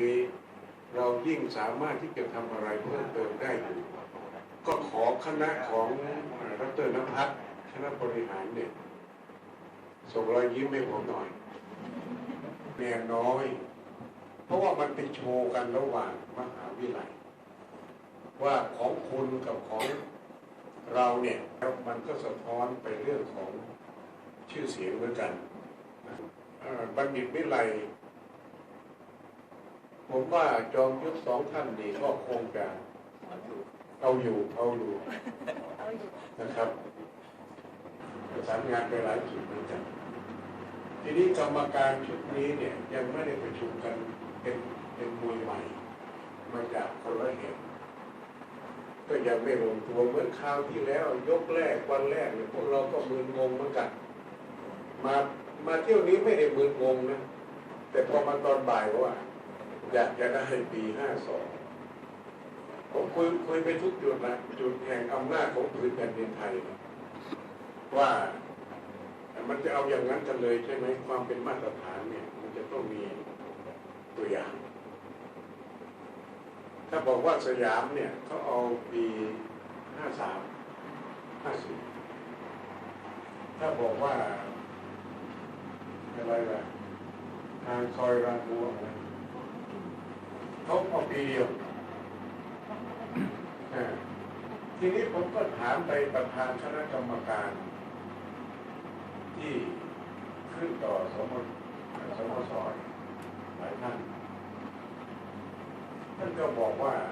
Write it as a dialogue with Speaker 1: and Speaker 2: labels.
Speaker 1: นี้ เรายิ่งสามารถที่จะทำอะไรเพิ่มเติมได้อยู่ก็ขอคณะของเอ่อดรนภัสคณะบริหารเนี่ยส่งรอยยิ้มให้ผมหน่อยแน่น้อย เพราะว่ามันเป็นโชว์กันระหว่างมหาวิทยาลัยว่าของคุณกับของเราเนี่ยมันก็สะท้อนไปเรื่องของชื่อเสียงเหมือนกันบัณฑิตวิไล ผมว่าจอมยุทธสองท่านนี่ก็คงจะเอาอยู่เอาอยู่นะครับประสานงานไปหลายจุดเหมือนกันทีนี้กรรมการชุดนี้เนี่ยยังไม่ได้ประชุมกันเป็นเป็นมวยใหม่มาจากคนละเหตุก็ยังไม่ลงตัวเหมือนคราวที่แล้ว ยกแรกวันแรกเนี่ยพวกเราก็มึนงงเหมือนกันมามาเที่ยวนี้ไม่ได้มึนงงนะแต่พอมาตอนบ่ายว่า อยากจะได้ปีห้าสองผมคุยคุยไปทุกจุดนะจุดแห่งอำนาจของผืนแผ่นดินไทยนะว่ามันจะเอาอย่างนั้นกันเลยใช่ไหมความเป็นมาตรฐานเนี่ย มันจะต้องมีตัวอย่าง ถ้าบอกว่าสยามเนี่ยเขาเอาปีห้าสามห้าสิบถ้าบอกว่าอะไรล่ะทางซอยรางบัวอะไร เขาเอาปีเดียวทีนี้ผมก็ถามไปประธานคณะกรรมการ ที่ขึ้นต่อสมสมสหลายท่านท่านก็บอกว่า